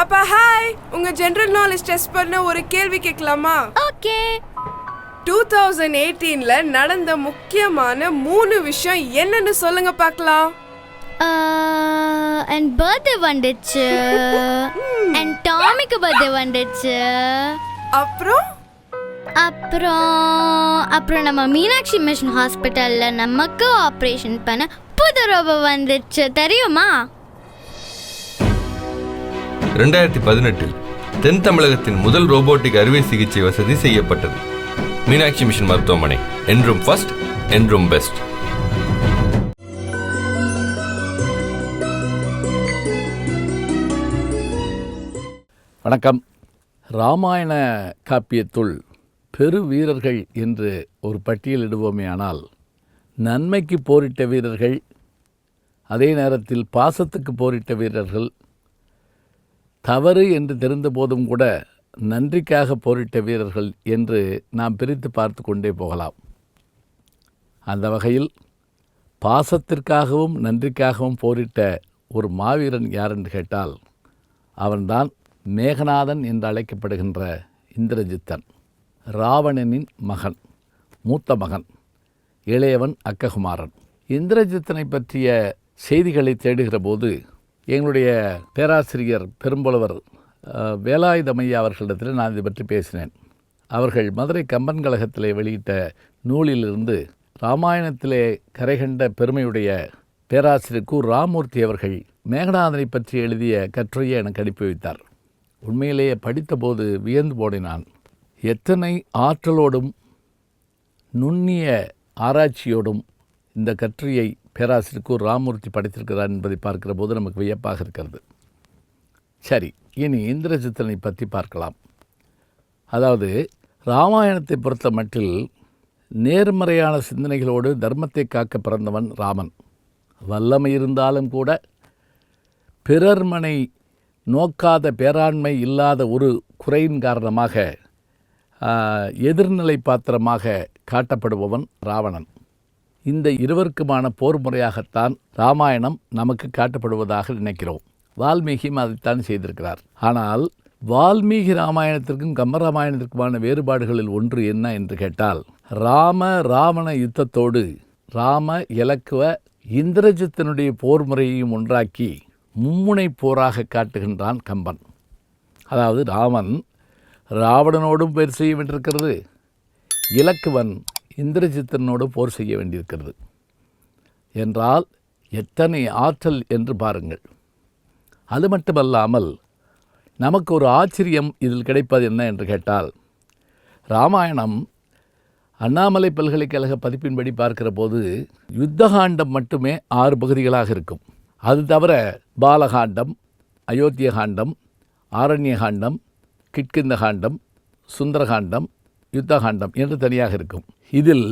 பாப்பா ஹாய் உங்க general knowledge test பண்ண ஒரு கேள்வி கேட்கலாமா? ஓகே. டூ தௌசண்ட் எயிட்டீன்ல நடந்த முக்கியமான மூணு விஷயம் என்னன்னு சொல்லுங்க பார்க்கலாம். என் பர்த்டே வந்துச்சு. என் டாமிக்கு பர்த்டே வந்துச்சு. அப்புறம்? அப்புறம் அப்புறம் நம்ம மீனாட்சி மிஷன் ஹாஸ்பிட்டல்ல நமக்கு ஆப்ரேஷன் பண்ண புது ரோபோ வந்துச்சு. தெரியுமா? ரெண்டாயிரத்தி பதினெட்டில் தென் தமிழகத்தின் முதல் ரோபோட்டிக் அறுவை சிகிச்சை வசதி செய்யப்பட்டது. மீனாட்சி மிஷன் மருத்துவமனை. என்றும் ஃபர்ஸ்ட் என்றும் பெஸ்ட் வணக்கம். ராமாயண காப்பியத்துள் பெரு வீரர்கள் என்று ஒரு பட்டியலிடுவோமே ஆனால் நன்மைக்கு போரிட்ட வீரர்கள் அதே நேரத்தில் பாசத்துக்கு போரிட்ட வீரர்கள் தவறு என்று தெரிந்த போதும் கூட நன்றிக்காக போரிட்ட வீரர்கள் என்று நாம் பிரித்து பார்த்து கொண்டே போகலாம். அந்த வகையில் பாசத்திற்காகவும் நன்றிக்காகவும் போரிட்ட ஒரு மாவீரன் யார் என்று கேட்டால் அவன்தான் மேகநாதன் என்று அழைக்கப்படுகின்ற இந்திரஜித்தன். ராவணனின் மகன் மூத்த மகன் இளையவன் அக்ககுமாரன். இந்திரஜித்தனை பற்றிய செய்திகளை தேடுகிற போது எங்களுடைய பேராசிரியர் பெரும்புலவர் வேலாயுதமையா அவர்களிடத்தில் நான் இதை பற்றி பேசினேன். அவர்கள் மதுரை கம்பன் கழகத்திலே வெளியிட்ட நூலிலிருந்து ராமாயணத்திலே கரைகண்ட பெருமையுடைய பேராசிரியர் கு. ராமூர்த்தி அவர்கள் மேகநாதனை பற்றி எழுதிய கட்டுரையை எனக்கு அனுப்பி வைத்தார். உண்மையிலேயே படித்தபோது வியந்து போடினான். எத்தனை ஆற்றலோடும் நுண்ணிய ஆராய்ச்சியோடும் இந்த கட்டுரையை பேராசிரியர் ராமூர்த்தி படைத்திருக்கிறார் என்பதை பார்க்கிற போது நமக்கு வியப்பாக இருக்கிறது. சரி இனி இந்திரஜித்தனை பற்றி பார்க்கலாம். அதாவது ராமாயணத்தை பொறுத்த மட்டில் நேர்மறையான சிந்தனைகளோடு தர்மத்தை காக்க பிறந்தவன் ராமன். வல்லமை இருந்தாலும் கூட பிறர்மனை நோக்காத பேராண்மை இல்லாத ஒரு குறையின் காரணமாக எதிர்நிலை பாத்திரமாக காட்டப்படுபவன் ராவணன். இந்த இருவருக்குமான போர் முறையாகத்தான் ராமாயணம் நமக்கு காட்டப்படுவதாக நினைக்கிறோம். வால்மீகியும் அதைத்தான் செய்திருக்கிறார். ஆனால் வால்மீகி ராமாயணத்திற்கும் கம்பராமாயணத்திற்குமான வேறுபாடுகளில் ஒன்று என்ன என்று கேட்டால் ராம ராவண யுத்தத்தோடு ராம இலக்குவ இந்திரஜித்தனுடைய போர் முறையையும் ஒன்றாக்கி மும்முனை போராக காட்டுகின்றான் கம்பன். அதாவது ராமன் ராவணனோடும் போர் செய்ய வேண்டியிருக்கிறது இலக்குவன் இந்திரஜித்தனோடு போர் செய்ய வேண்டியிருக்கிறது. என்றால் எத்தனை ஆற்றல் என்று பாருங்கள். அது மட்டுமல்லாமல் நமக்கு ஒரு ஆச்சரியம் இதில் கிடைப்பது என்ன என்று கேட்டால் ராமாயணம் அண்ணாமலை பல்கலைக்கழக பதிப்பின்படி பார்க்கிற போது யுத்தகாண்டம் மட்டுமே ஆறு பகுதிகளாக இருக்கும். அது தவிர பாலகாண்டம் அயோத்தியகாண்டம் ஆரண்யகாண்டம் கிட்கிந்தகாண்டம் சுந்தரகாண்டம் யுத்தகாண்டம் என்று தனியாக இருக்கும். இதில்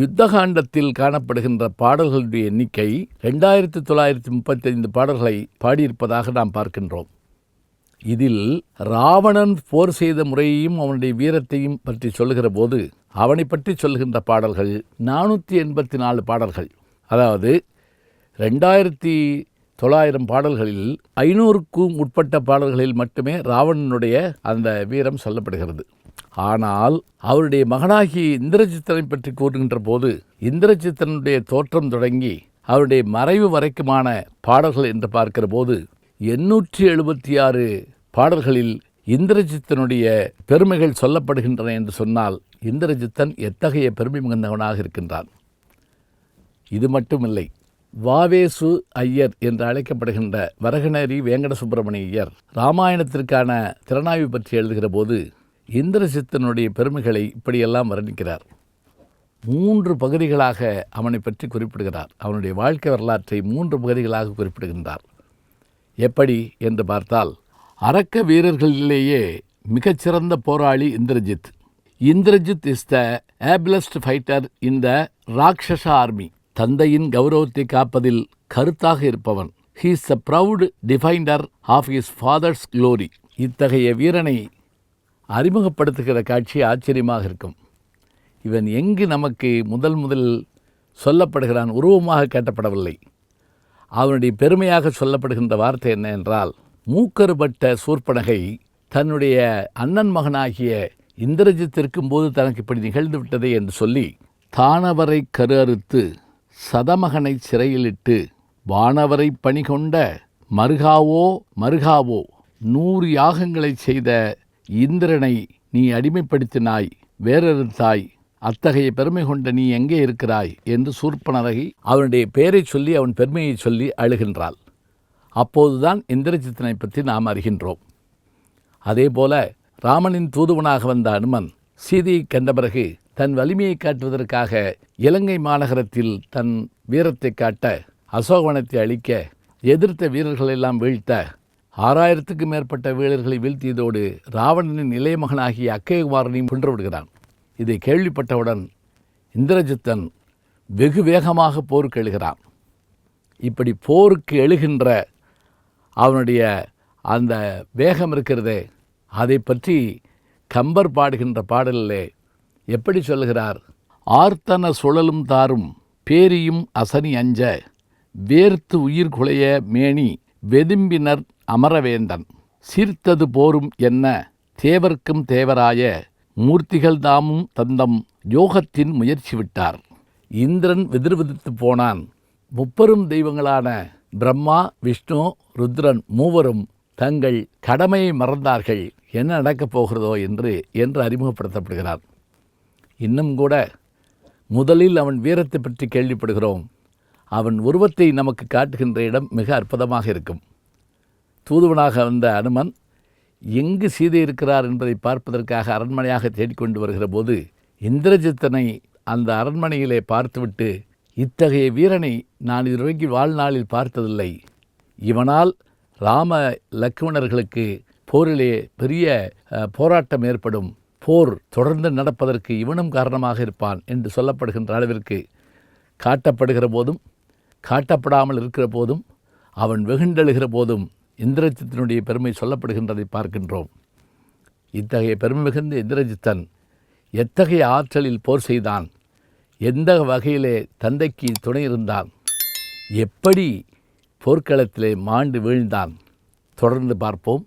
யுத்தகாண்டத்தில் காணப்படுகின்ற பாடல்களுடைய எண்ணிக்கை ரெண்டாயிரத்தி தொள்ளாயிரத்தி முப்பத்தைந்து பாடல்களை பாடியிருப்பதாக நாம் பார்க்கின்றோம். இதில் ராவணன் போர் செய்த முறையையும் அவனுடைய வீரத்தையும் பற்றி சொல்லுகிற போது அவனை பற்றி சொல்லுகின்ற பாடல்கள் நானூற்றி எண்பத்தி நாலு பாடல்கள். அதாவது ரெண்டாயிரத்தி தொள்ளாயிரம் பாடல்களில் ஐநூறுக்கும் உட்பட்ட பாடல்களில் மட்டுமே ராவணனுடைய அந்த வீரம் சொல்லப்படுகிறது. ஆனால் அவருடைய மகனாகி இந்திரஜித்தனை பற்றி கூறுகின்ற போது இந்திரஜித்தனுடைய தோற்றம் தொடங்கி அவருடைய மறைவு வரைக்குமான பாடல்கள் என்று பார்க்கிற போது எண்ணூற்றி எழுபத்தி ஆறு பாடல்களில் இந்திரஜித்தனுடைய பெருமைகள் சொல்லப்படுகின்றன என்று சொன்னால் இந்திரஜித்தன் எத்தகைய பெருமை மிகுந்தவனாக இருக்கின்றான்? இது மட்டுமில்லை. வாவேசு ஐயர் என்று அழைக்கப்படுகின்ற வரகநேரி வேங்கட சுப்பிரமணியர் ஐயர் ராமாயணத்திற்கான திறனாய்வு பற்றி எழுதுகிற போது இந்திரசித்தனுடைய பெருமைகளை இப்படியெல்லாம் வர்ணிக்கிறார். மூன்று பகுதிகளாக அவனை பற்றி குறிப்பிடுகிறார். அவனுடைய வாழ்க்கை வரலாற்றை மூன்று பகுதிகளாக குறிப்பிடுகின்றார். எப்படி என்று பார்த்தால் அரக்க வீரர்களிலேயே மிகச்சிறந்த போராளி Indrajit. Indrajit is the ablest fighter in the Rakshasa army தந்தையின் கௌரவத்தை காப்பதில் கருத்தாக இருப்பவன். He is the proud defender of his father's glory இத்தகைய வீரனை அறிமுகப்படுத்துகிற காட்சி ஆச்சரியமாக இருக்கும். இவன் எங்கு நமக்கு முதல் முதல் சொல்லப்படுகிறான் உருவமாக காட்டப்படவில்லை. அவனுடைய பெருமையாக சொல்லப்படுகின்ற வார்த்தை என்ன என்றால் மூக்கறுபட்ட சூர்ப்பனகை தன்னுடைய அண்ணன் மகனாகிய இந்திரஜித் இருக்கும்போது தனக்கு இப்படி நிகழ்ந்து விட்டதே என்று சொல்லி தானவரை கரு அறுத்து சதமகனை சிறையிலிட்டு வானவரை பணிகொண்ட மருகாவோ மருகாவோ நூறு யாகங்களை செய்த இந்திரனை நீ அடிமைப்படுத்தினாய் வேறறுத்தாய் அத்தகைய பெருமை கொண்ட நீ எங்கே இருக்கிறாய்? என்று சூர்ப்பனரகி அவனுடைய பெயரைச் சொல்லி அவன் பெருமையை சொல்லி அழுகின்றாள். அப்போதுதான் இந்திரஜித்தனை பற்றி நாம் அறிகின்றோம். அதேபோல ராமனின் தூதுவனாக வந்த அனுமன் சீதையை கண்ட பிறகு தன் வலிமையை காட்டுவதற்காக இலங்கை மாநகரத்தில் தன் வீரத்தை காட்ட அசோகவனத்தை அழிக்க எதிர்த்த வீரர்களெல்லாம் வீழ்த்த ஆறாயிரத்துக்கும் மேற்பட்ட வீரர்களை வீழ்த்தியதோடு ராவணனின் இளைய மகனாகிய அக்கயகுமாரனையும் கொன்று விடுகிறான் இதை கேள்விப்பட்டவுடன் இந்திரஜித்தன் வெகு வேகமாக போருக்கு எழுகிறான். இப்படி போருக்கு எழுகின்ற அவனுடைய அந்த வேகம் இருக்கிறதே அதை பற்றி கம்பர் பாடுகின்ற பாடலிலே எப்படி சொல்லுகிறார்? ஆர்த்தன சுழலும் தாரும் பேரியும் அசனி அஞ்ச வேர்த்து உயிர் குலைய மேனி வெதும்பினர் அமரவேந்தன். சீர்த்தது போரும் என்ன தேவர்க்கும் தேவராய மூர்த்திகள் தாமும் தந்தம் யோகத்தின் முயற்சி விட்டார். இந்திரன் விதிர்விதித்து போனான். முப்பெரும் தெய்வங்களான பிரம்மா விஷ்ணு ருத்ரன் மூவரும் தங்கள் கடமையை மறந்தார்கள். என்ன நடக்கப் போகிறதோ என்று என்று அறிமுகப்படுத்தப்படுகிறார். இன்னும் கூட முதலில் அவன் வீரத்தை பற்றி கேள்விப்படுகிறோம். அவன் உருவத்தை நமக்கு காட்டுகின்ற இடம் மிக அற்புதமாக இருக்கும். தூதுவனாக வந்த அனுமன் எங்கு சீதை இருக்கிறார் என்பதை பார்ப்பதற்காக அரண்மனையாக தேடிக்கொண்டு வருகிற போது இந்திரஜித்தனை அந்த அரண்மனையிலே பார்த்துவிட்டு இத்தகைய வீரனை நான் இதுவரைக்கும் வாழ்நாளில் பார்த்ததில்லை. இவனால் ராம லக்ஷ்மணர்களுக்கு போரிலே பெரிய போராட்டம் ஏற்படும். போர் தொடர்ந்து நடப்பதற்கு இவனும் காரணமாக இருப்பான் என்று சொல்லப்படுகின்ற அளவிற்கு காட்டப்படுகிற போதும் காட்டப்படாமல் இருக்கிற போதும் அவன் வெகுண்டெழுகிற போதும் இந்திரஜித்தனுடைய பெருமை சொல்லப்படுகின்றதை பார்க்கின்றோம். இத்தகைய பெருமை மிகுந்த இந்திரஜித்தன் எத்தகைய ஆற்றலில் போர் செய்தான்? எந்த வகையிலே தந்தைக்கு துணை இருந்தான்? எப்படி போர்க்களத்திலே மாண்டு வீழ்ந்தான்? தொடர்ந்து பார்ப்போம்.